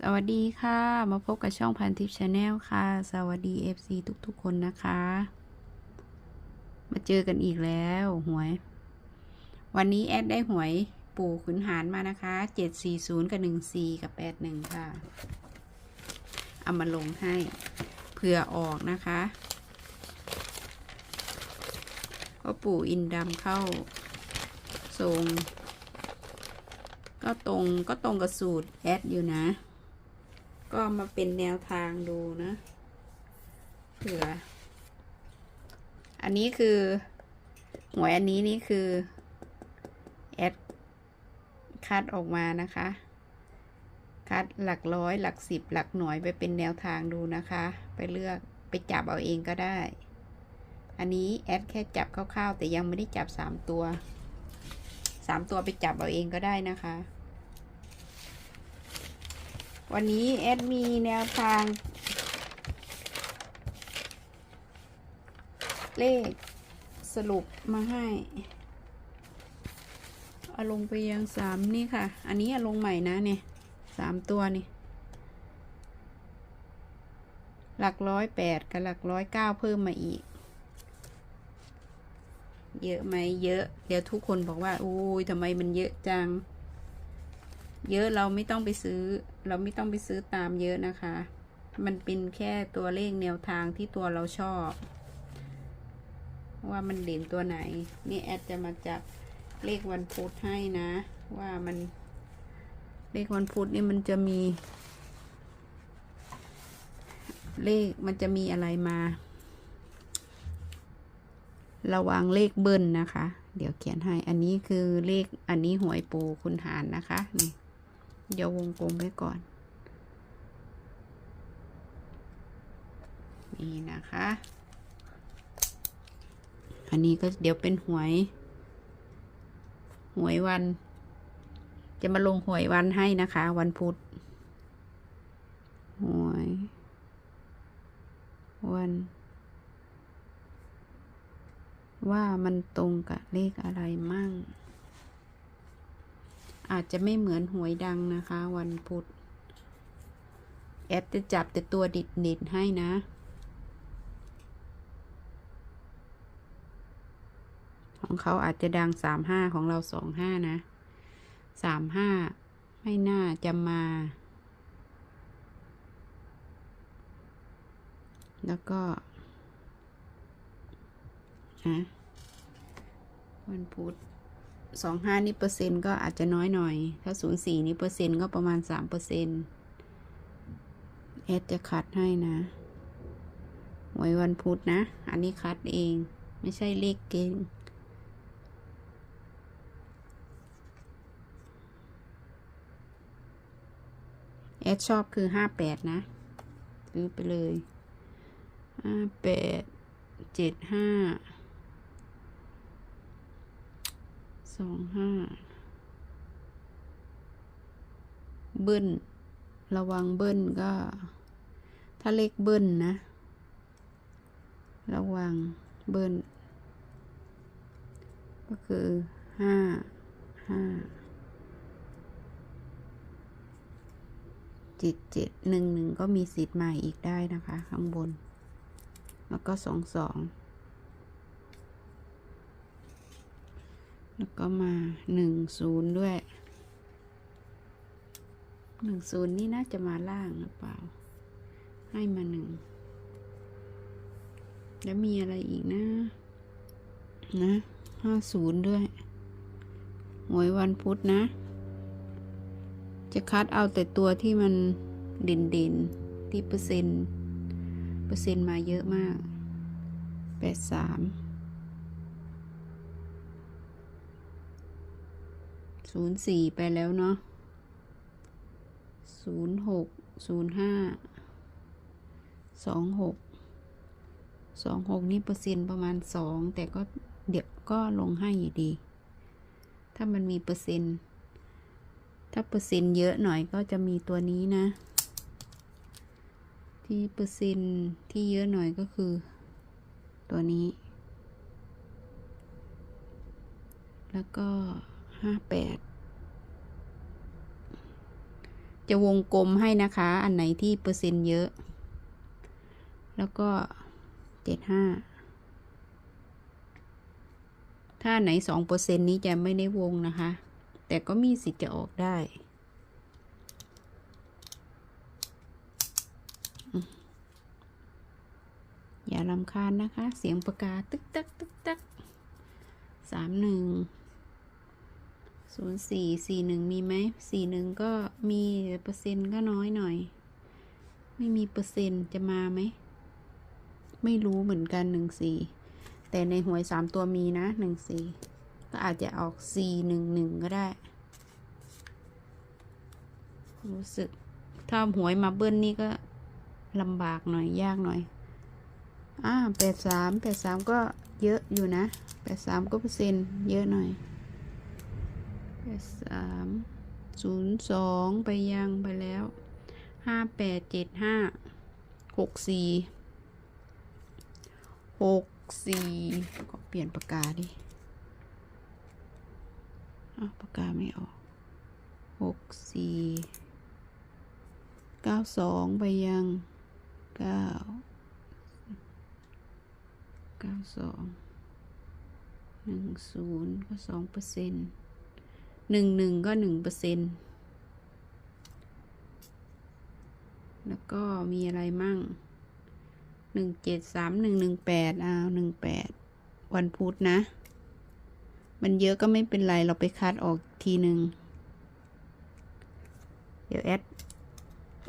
สวัสดีค่ะ มาพบกับช่องพันทิปชาแนลค่ะ สวัสดี FC ทุกๆ คนนะคะ มาเจอกันอีกแล้วหวย วันนี้แอดได้หวยปู่ขุนหารมานะคะ 740 กับ 14 กับ 81 ค่ะ เอามาลงให้เผื่อออกนะคะก็ปู่อินดำเข้าทรงก็ตรงก็ตรงกับสูตรแอดอยู่นะ ก็มาเป็นแนวทางดูนะเผื่อ อันนี้คือหวยอันนี้นี่คือแอดคัดออกมานะคะ คัดหลักร้อยหลักสิบหลักหน่วยไปเป็นแนวทางดูนะคะ ไปเลือกไปจับเอาเองก็ได้ อันนี้แอดแค่จับคร่าวๆแต่ยังไม่ได้จับสามตัวสามตัวไปจับเอาเองก็ได้นะคะ วันนี้แอดมีแนวทาง เลขสรุปมาให้เอาลงไปยังสามนี่ค่ะ อันนี้เอาลงใหม่นะเนี่ยสามตัวนี่ หลักร้อยแปดกับหลักร้อยเก้าเพิ่มมาอีก เยอะไหมเยอะ เดี๋ยวทุกคนบอกว่า อุ้ยทำไมมันเยอะจัง เยอะเราไม่ต้องไปซื้อ เราไม่ต้องไปซื้อตามเยอะนะคะ มันเป็นแค่ตัวเลขแนวทางที่ตัวเราชอบ ว่ามันเด่นตัวไหน นี่แอดจะมาจับเลขวันพุธให้นะ ว่ามันเลขวันพุธนี่มันจะมี เลขมันจะมีอะไรมา ระวังเลขเบิ้ลนะคะ เดี๋ยวเขียนให้ อันนี้คือเลขอันนี้หวยปูคุณหารนะคะนี่ เดี๋ยววงกลมไว้ก่อน นี่นะคะ อันนี้ก็เดี๋ยวเป็นหวย หวยวัน จะมาลงหวยวันให้นะคะ วันพุธหวย วัน ว่ามันตรงกับเลขอะไรมั่ง อาจจะไม่เหมือนหวยดังนะคะ วันพุธ แอดจะจับแต่ตัวดิดดิดให้นะ ของเขาอาจจะดังสามห้าของเราสองห้านะสามห้าไม่น่าจะมา แล้วก็ฮะวันพุธ สองห้านี่เปอร์เซ็นต์ก็อาจจะน้อยหน่อย ถ้าศูนย์สี่นี่เปอร์เซ็นต์ก็ประมาณสามเปอร์เซ็นต์เอสจะคัดให้นะไว้วันพุธนะ อันนี้คัดเอง ไม่ใช่เลขเก่งเอสชอบคือห้าแปดนะซื้อไปเลยห้าแปดเจ็ดห้า สองห้าเบิ้ลระวังเบิ้ลก็ ถ้าเลขเบิ้ลนะ ระวังเบิ้ลก็คือห้าห้าเจ็ดเจ็ดหนึ่งหนึ่งก็มีสิทธิ์ใหม่อีกได้นะคะ ข้างบน แล้วก็สองสอง แล้วก็มาหนึ่งศูนย์ด้วยหนึ่งศูนย์นี่น่าจะมาล่างหรือเปล่า ให้มาหนึ่งแล้วมีอะไรอีกนะ นะห้าศูนย์ด้วยหวยวันพุธนะ จะคัดเอาแต่ตัวที่มันเด่นเด่นๆที่เปอร์เซ็นต์ เปอร์เซ็นต์มาเยอะมากแปดสาม ศูนย์สี่ไปแล้วเนาะศูนย์หกศูนย์ห้าสองหกสองหกนี่เปอร์เซ็นต์ประมาณสองแต่ก็เดี๋ยวก็ลงให้อยู่ดี ถ้ามันมีเปอร์เซ็นต์ ถ้าเปอร์เซ็นต์เยอะหน่อยก็จะมีตัวนี้นะ ที่เปอร์เซ็นต์ที่เยอะหน่อยก็คือ ตัวนี้ แล้วก็ ห้าแปดจะวงกลมให้นะคะ อันไหนที่เปอร์เซ็นต์เยอะ แล้วก็เจ็ดห้าถ้าไหนสองเปอร์เซ็นต์นี้จะไม่ได้วงนะคะ แต่ก็มีสิทธิ์จะออกได้ อย่าลำคาญนะคะ เสียงประกาศตึกตักตึกตักสามหนึ่ง ศูนย์สี่สี่หนึ่งมีไหมสี่หนึ่งก็มีเปอร์เซ็นต์ก็น้อยหน่อย ไม่มีเปอร์เซ็นต์จะมาไหม ไม่รู้เหมือนกันหนึ่งสี่แต่ในหวยสามตัวมีนะหนึ่งสี่ก็อาจจะออกสี่หนึ่งหนึ่งก็ได้ รู้สึกถ้าหวยมาเบิ้ลนี่ก็ลำบากหน่อยยากหน่อยอ่าแปดสามแปดสามก็เยอะอยู่นะแปดสามก็เปอร์เซ็นต์เยอะหน่อย สามศูนย์สองไปยังไปแล้วห้าแปดเจ็ดห้าหกสี่หกสี่ก็เปลี่ยนปากกาดิอ้าปากกาไม่ออกหกสี่เก้าสองไปยังเก้าเก้าสองหนึ่งศูนย์ก็สองเปอร์เซ็นต์ หนึ่งหนึ่งก็หนึ่งเปอร์เซ็นต์แล้วก็มีอะไรมั่งหนึ่งเจ็ดสามหนึ่งหนึ่งแปดอ้าวหนึ่งแปดวันพุธนะ มันเยอะก็ไม่เป็นไรเราไปคัดออกทีหนึ่งเดี๋ยวแอด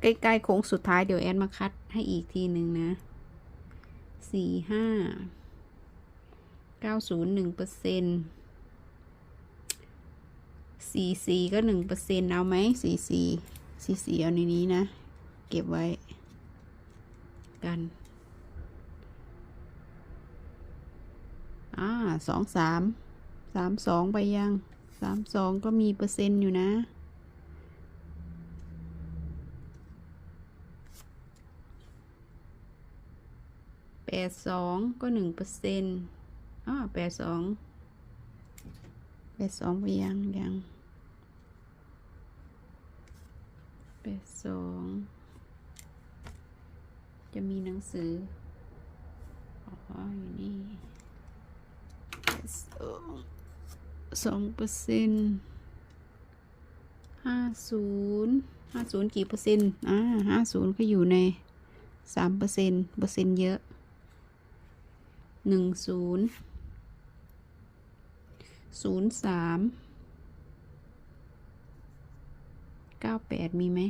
ใกล้ๆโค้งสุดท้ายเดี๋ยวแอดมาคัดให้อีกทีหนึ่งนะสี่ห้าเก้าศูนย์หนึ่งเปอร์เซ็นต์ สี่สี่ก็หนึ่งเปอร์เซ็นต์เอาไหมสี่สี่สี่สี่เอาในนี้นะ เก็บไว้ กันอ่าสองสามสามสองไปยังสามสองก็มีเปอร์เซ็นต์อยู่นะแปดสองก็หนึ่งเปอร์เซ็นต์อ่าแปดสอง แปดสองไปยังยังแปดสองจะมีหนังสืออ๋ออยู่นี่แปดสองสองเปอร์เซ็นต์ห้าศูนย์ห้าศูนย์กี่เปอร์เซ็นต์อ่าห้าศูนย์ก็อยู่ในสามเปอร์เซ็นต์เปอร์เซ็นต์เยอะหนึ่งศูนย์ ศูนย์สามเก้าแปดมีไหม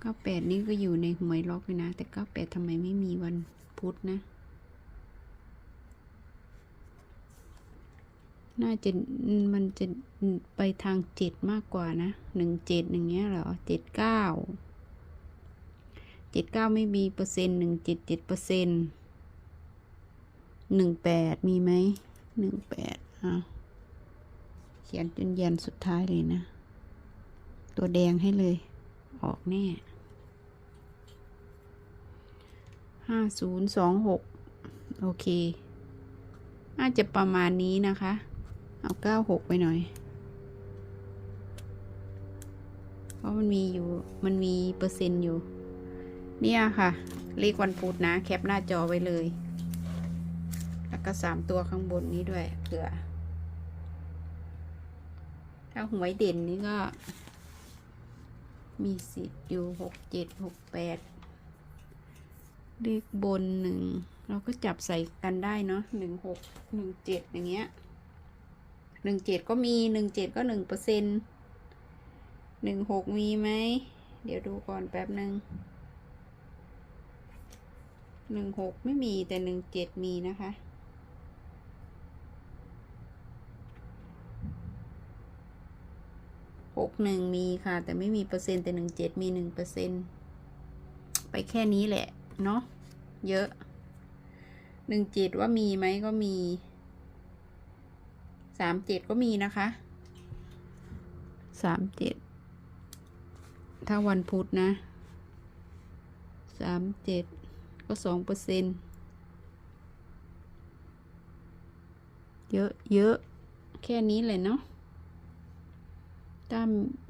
เก้าแปดนี่ก็อยู่ในหวยล็อกเลยนะ แต่เก้าแปดทำไมไม่มีวันพุธนะ น่าจะมันจะไปทางเจ็ดมากกว่านะหนึ่งเจ็ดอย่างเงี้ยเหรอเจ็ดเก้าเจ็ดเก้าไม่มีเปอร์เซ็นต์หนึ่งเจ็ดเจ็ดเปอร์เซ็นต์หนึ่งแปดมีไหมหนึ่งแปด เขียนจนยันสุดท้ายเลยนะ ตัวแดงให้เลย ออกแน่ห้าศูนย์สองหกโอเค น่าจะประมาณนี้นะคะ เอาเก้าหกไปหน่อย เพราะมันมีอยู่ มันมีเปอร์เซ็นต์อยู่ เนี่ยค่ะ เลขวันพุธนะ แคปหน้าจอไว้เลย แล้วก็สามตัวข้างบนนี้ด้วยเผื่อ ถ้าหวยเด่นนี่ก็ มีสิทธิ์อยู่หกเจ็ดหกแปดเลขบนหนึ่ง เราก็จับใส่กันได้เนาะหนึ่งหกหนึ่งเจ็ดอย่างเงี้ยหนึ่งเจ็ดก็มีหนึ่งเจ็ดก็หนึ่งเปอร์เซ็นหนึ่งหกมีไหม เดี๋ยวดูก่อนแป๊บหนึ่งหนึ่งหกไม่มีแต่หนึ่งเจ็ดมีนะคะ หกหนึ่งมีค่ะ แต่ไม่มีเปอร์เซ็นต์แต่หนึ่งเจ็ดมีหนึ่งเปอร์เซ็นต์ไปแค่นี้แหละ เนาะเยอะหนึ่งเจ็ดว่ามีไหมก็มีสามเจ็ดก็มีนะคะสามเจ็ดถ้าวันพุธนะสามเจ็ดก็สองเปอร์เซ็นต์เยอะเยอะแค่นี้เลยเนาะ ถ้า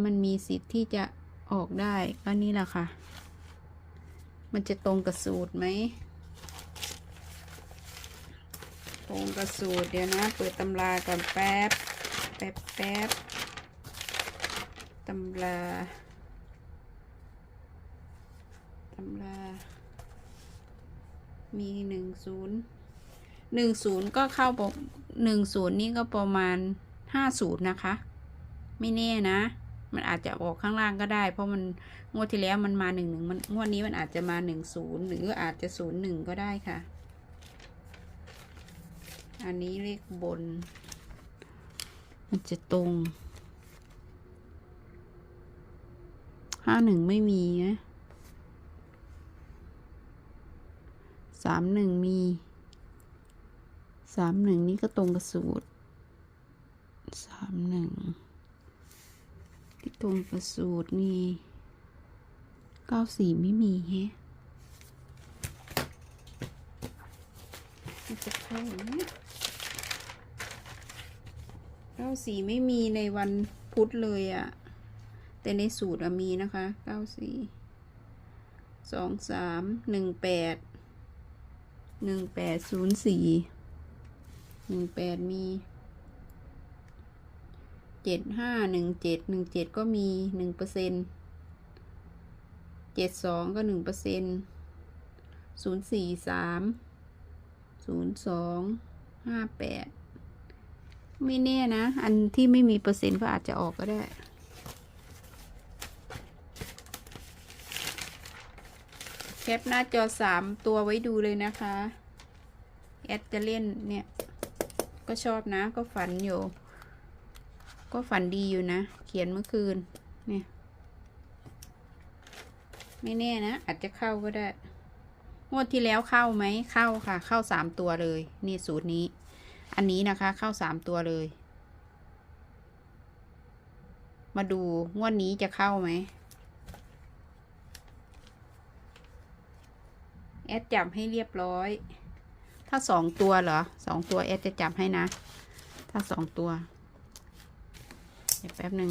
มันมีสิทธิ์ที่จะออกได้ก็นี่แหละค่ะ มันจะตรงกับสูตรไหม ตรงกับสูตรเดี๋ยวนะ เปิดตำราก่อนแป๊บ แป๊บแป๊บตำรา ตำรา มีหนึ่งศูนย์หนึ่งศูนย์ก็เข้าปหนึ่งศูนย์นี่ก็ประมาณห้าศูนย์นะคะ ไม่แน่นะ มันอาจจะออกข้างล่างก็ได้ เพราะมันงวดที่แล้วมันมาหนึ่งหนึ่งมันงวดนี้มันอาจจะมาหนึ่งศูนย์หรืออาจจะศูนย์หนึ่งก็ได้ค่ะ อันนี้เลขบน มันจะตรงห้าหนึ่งไม่มีนะสามหนึ่งมีสามหนึ่งนี่ก็ตรงกับสูตรสามหนึ่ง ตรงกับสูตรนี่เก้าสี่ไม่มีแฮะจะเข้าเก้าสี่ไม่มีในวันพุธเลยอะแต่ในสูตรมีนะคะเก้าสี่สองสามหนึ่งแปดหนึ่งแปดศูนย์สี่หนึ่งแปดมี เจ็ดห้าหนึ่งเจ็ดหนึ่งเจ็ดก็มีหนึ่งเปอร์เซ็นเจ็ดสองก็หนึ่งเปอร์เซ็นศูนย์สี่สามศูนย์สองห้าแปดไม่แน่นะ อันที่ไม่มีเปอร์เซ็นต์ก็อาจจะออกก็ได้แคปหน้าจอสามตัวไว้ดูเลยนะคะ แอดจะเล่นเนี่ย ก็ชอบนะก็ฝันอยู่ ก็ฝันดีอยู่นะ เขียนเมื่อคืน เนี่ย ไม่แน่นะ อาจจะเข้าก็ได้ งวดที่แล้วเข้าไหม เข้าค่ะ เข้าสามตัวเลย นี่สูตรนี้ อันนี้นะคะ เข้าสามตัวเลย มาดูงวดนี้จะเข้าไหม แอดจับให้เรียบร้อย ถ้าสองตัวเหรอ สองตัวแอดจะจับให้นะ ถ้าสองตัว ดี๋ยวแป๊บหนึ่ง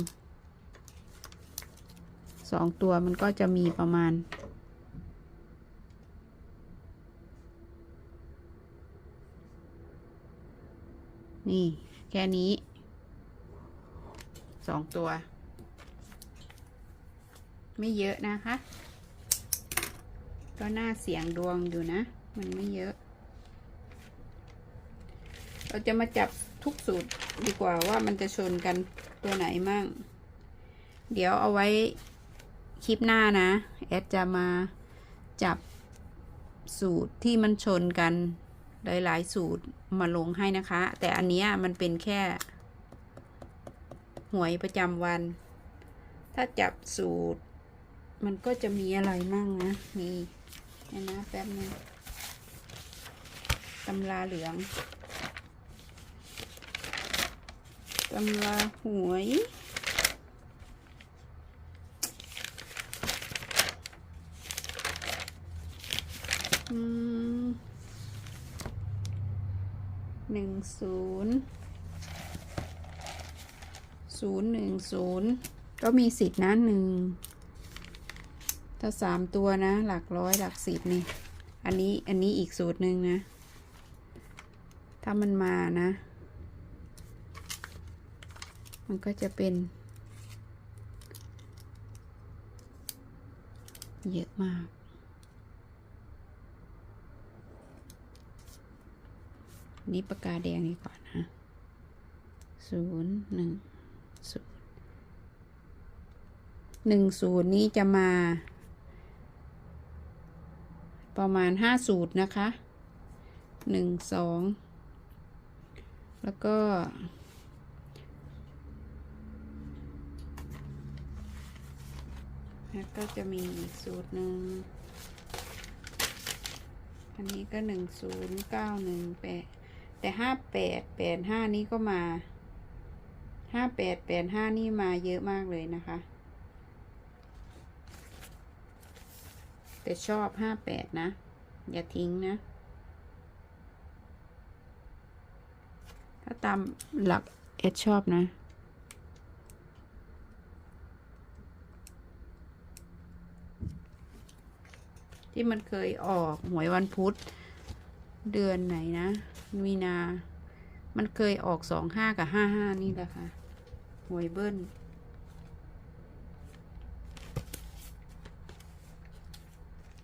สองตัวมันก็จะมีประมาณนี่แค่นี้สองตัว ไม่เยอะนะคะ ก็น่าเสียงดวงอยู่นะ มันไม่เยอะ เราจะมาจับทุกสูตรดีกว่าว่ามันจะชนกัน ตัวไหนมั่ง เดี๋ยวเอาไว้คลิปหน้านะ แอดจะมาจับสูตรที่มันชนกันหลาย ๆ สูตรมาลงให้นะคะ แต่อันเนี้ยมันเป็นแค่ หวยประจำวัน ถ้าจับสูตร มันก็จะมีอะไรมั่งนะมีเห็นนะแป๊บนึงตำราเหลือง ตำราหวยหนึ่งศูนย์ศูนย์หนึ่งศูนย์ก็มีสิทธินะหนึ่งถ้าสามตัวนะ หลักร้อยหลักสิบนี่ อันนี้อันนี้อีกสูตรหนึ่งนะ ถ้ามันมานะ มันก็จะเป็น เยอะมากนี่ปากกาแดงดีกว่านะศูนย์หนึ่งศูนย์หนึ่งศูนย์นี้จะมา ประมาณห้าสูตรนะคะหนึ่งสองแล้วก็ แล้วก็จะมีอีกสูตรหนึ่ง อันนี้ก็หนึ่งศูนย์เก้าหนึ่งแปดแต่ห้าแปดแปดห้านี้ก็มาห้าแปดแปดห้านี่มาเยอะมากเลยนะคะ แต่ชอบห้าแปดนะ อย่าทิ้งนะ ถ้าตามหลักเอชชอบนะ ที่มันเคยออกหวยวันพุธ เดือนไหนนะมีนา มันเคยออกสองห้ากับห้าห้านี่แหละค่ะหวยเบิ้ล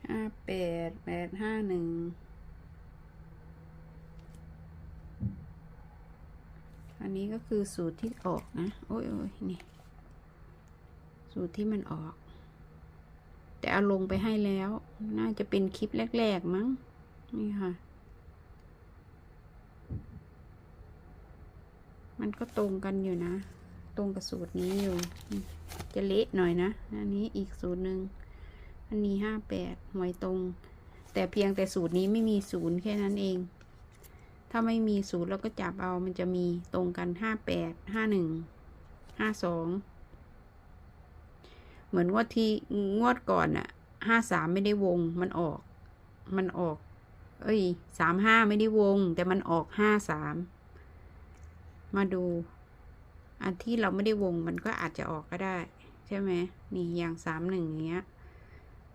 ห้าแปดแปดห้าหนึ่งอันนี้ก็คือสูตรที่ออกนะ โอ้ยโอ้ยนี่ สูตรที่มันออก แต่เอาลงไปให้แล้ว น่าจะเป็นคลิปแรก ๆ มั้ง นี่ค่ะ มันก็ตรงกันอยู่นะ ตรงกับสูตรนี้อยู่ จะเละหน่อยนะ อันนี้อีกสูตรหนึ่ง อันนี้ห้าแปดหวยตรง แต่เพียงแต่สูตรนี้ไม่มีศูนย์แค่นั้นเอง ถ้าไม่มีศูนย์เราก็จับเอา มันจะมีตรงกันห้าแปด ห้าหนึ่ง ห้าสอง เหมือนว่าที่งวดก่อนอะห้าสามไม่ได้วง มันออก มันออก เอ้ยสามห้าไม่ได้วง แต่มันออกห้าสามมาดู อันที่เราไม่ได้วงมันก็อาจจะออกก็ได้ ใช่ไหมนี่อย่างสามหนึ่งอย่างเงี้ย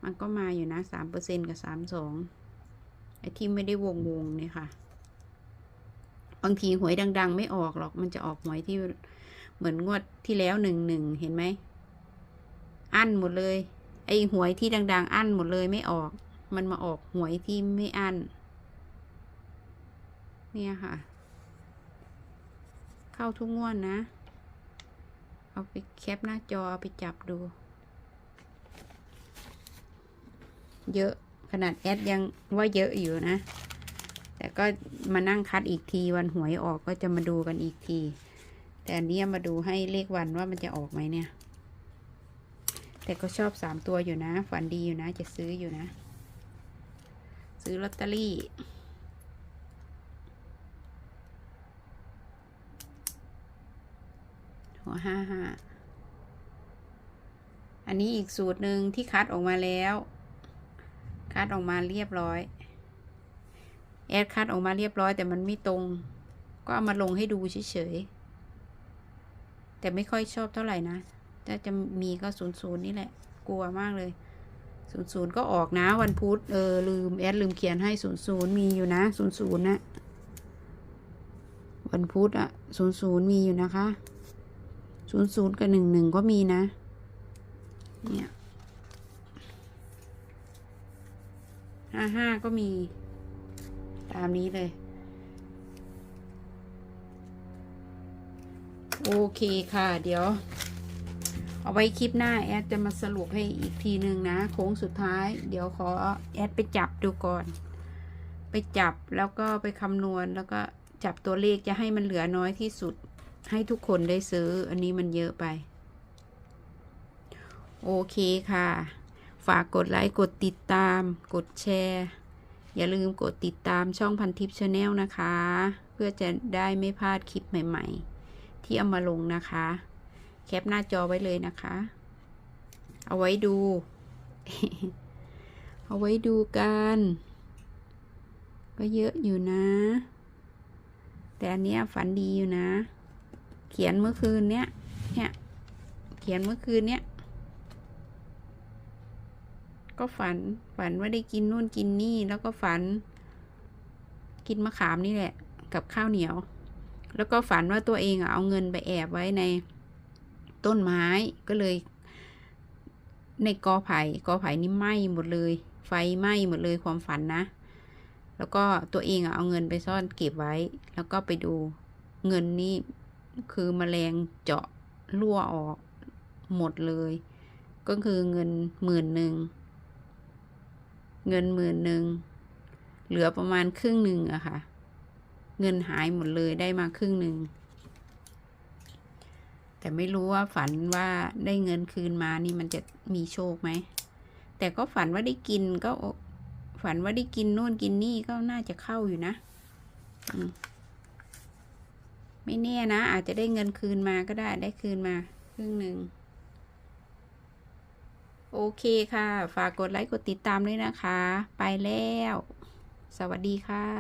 มันก็มาอยู่นะสามเปอร์เซ็นกับสามสองไอ้ที่ไม่ได้วงวงเนี่ยค่ะ บางทีหวยดัง ๆ ไม่ออกหรอกมันจะออกหวยที่เหมือนงวดที่แล้วหนึ่งหนึ่งเห็นไหม อั้นหมดเลย ไอ้หวยที่ดัง ๆ อั้นหมดเลยไม่ออก มันมาออกหวยที่ไม่อั้น เนี่ยค่ะ เข้าทุกงวดนะ เอาไปแคปหน้าจอเอาไปจับดู เยอะขนาดแอดยังว่าเยอะอยู่นะ แต่ก็มานั่งคัดอีกทีวันหวยออกก็จะมาดูกันอีกที แต่อันนี้มาดูให้เลขวันว่ามันจะออกไหมเนี่ย แต่ก็ชอบสามตัวอยู่นะ ฝันดีอยู่นะ จะซื้ออยู่นะ ซื้อลอตเตอรี่หัวห้าห้าอันนี้อีกสูตรหนึ่งที่คัดออกมาแล้ว คัดออกมาเรียบร้อย แอดคัดออกมาเรียบร้อย แต่มันไม่ตรง ก็เอามาลงให้ดูเฉยๆแต่ไม่ค่อยชอบเท่าไหร่นะ ถ้าจะมีก็ศูนย์ศูนย์นี่แหละ กลัวมากเลยศูนย์ศูนย์ก็ออกนะวันพุธเออลืมแอดลืมเขียนให้ศูนย์ศูนย์มีอยู่นะศูนย์ศูนย์นะวันพุธอะศูนย์ศูนย์มีอยู่นะคะศูนย์ศูนย์กับหนึ่งหนึ่งก็มีนะ เนี่ยห้าห้าก็มี ตามนี้เลย โอเคค่ะ เดี๋ยว เอาไว้คลิปหน้าแอดจะมาสรุปให้อีกทีหนึ่งนะโค้งสุดท้าย เดี๋ยวขอแอดไปจับดูก่อน ไปจับแล้วก็ไปคำนวณแล้วก็จับตัวเลขจะให้มันเหลือน้อยที่สุด ให้ทุกคนได้ซื้อ อันนี้มันเยอะไป โอเคค่ะ ฝากกดไลค์กดติดตาม กดแชร์ อย่าลืมกดติดตามช่องพันทิปชาแนลนะคะ เพื่อจะได้ไม่พลาดคลิปใหม่ ๆ ที่เอามาลงนะคะ แคปหน้าจอไว้เลยนะคะ เอาไว้ดู เอาไว้ดูกัน ก็เยอะอยู่นะ แต่อันนี้ฝันดีอยู่นะ เขียนเมื่อคืนเนี้ย เนี่ย เขียนเมื่อคืนเนี้ย ก็ฝัน ฝันว่าได้กินนู่นกินนี่ แล้วก็ฝัน กินมะขามนี่แหละ กับข้าวเหนียว แล้วก็ฝันว่าตัวเองอะเอาเงินไปแอบไว้ใน ต้นไม้ก็เลย ในกอไผ่กอไผ่นี่ไหม้หมดเลย ไฟไหม้หมดเลยความฝันนะ แล้วก็ตัวเองอะเอาเงินไปซ่อนเก็บไว้ แล้วก็ไปดูเงินนี่คือมแมลงเจาะรั่วออกหมดเลย ก็คือเงินหมื่นหนึ่งเงินหมื่นหนึ่งเหลือประมาณครึ่งหนึ่งอะค่ะ เงินหายหมดเลยได้มาครึ่งหนึ่ง แต่ไม่รู้ว่าฝันว่าได้เงินคืนมานี่มันจะมีโชคไหม แต่ก็ฝันว่าได้กินก็ ฝันว่าได้กินนู่นกินนี่ก็น่าจะเข้าอยู่นะมไม่แน่นะ อาจจะได้เงินคืนมาก็ได้ได้คืนมา ครึ่งหนึ่ง โอเคค่ะ ฝากกดไลค์กดติดตามด้วยนะคะ ไปแล้ว สวัสดีค่ะ